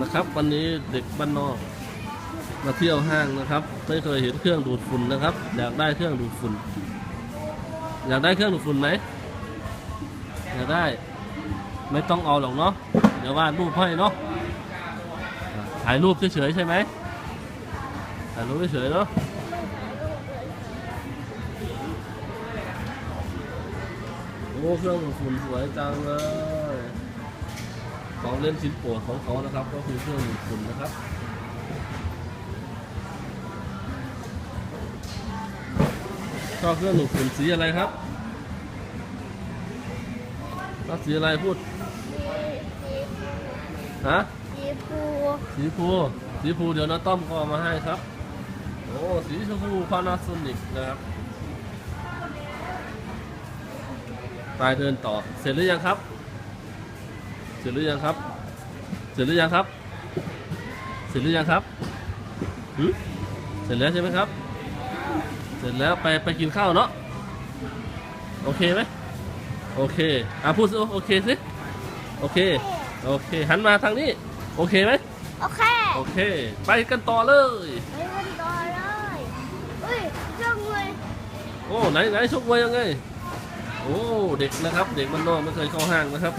นะครับ วันนี้เด็กบ้านนอกมาเที่ยวห้างนะครับ ไม่เคยเห็นเครื่องดูดฝุ่นนะครับ อยากได้เครื่องดูดฝุ่น อยากได้เครื่องดูดฝุ่นไหมอยากได้ ไม่ต้องเอาหรอกเนาะเดี๋ยววาดรูปให้เนาะถ่ายรูปเฉยๆใช่ไหมถ่ายรูปเฉยๆเนาะโอ้เครื่องดูดฝุ่นสวยจังเลย ของเล่นชิ้นโปรดของเขานะครับ ก็คือเครื่องดูดฝุ่นนะครับชอบเครื่องดูดฝุ่นสีอะไรครับชอบสีอะไรพูดฮะสีฟูสีฟูสีฟูเดี๋ยวน้าต้อมก็เอามาให้ครับ โอ้สีชมพูพานาโซนิกนะครับไปเดินต่อเสร็จหรือยังครับ ร็จหรือยังครับ เสร็จหรือยังครับ เสร็จหรือยังครับหึเสร็จแล้วใช่ไหมครับ เสร็จแล้วไปไปกินข้าวเนาะ โอเคไหมโอเค อะพูดสิโอเคสิ โอเค โอเค หันมาทางนี้ โอเคไหมโอเค โอเค ไปกันต่อเลยไปกันต่อเลยอุ้ยเรื่องเลยโอ้ ไหนไหนชกมวยยังไง โอ้ เด็กนะครับ เด็กมันนอกไม่เคยเข้าห้างนะครับ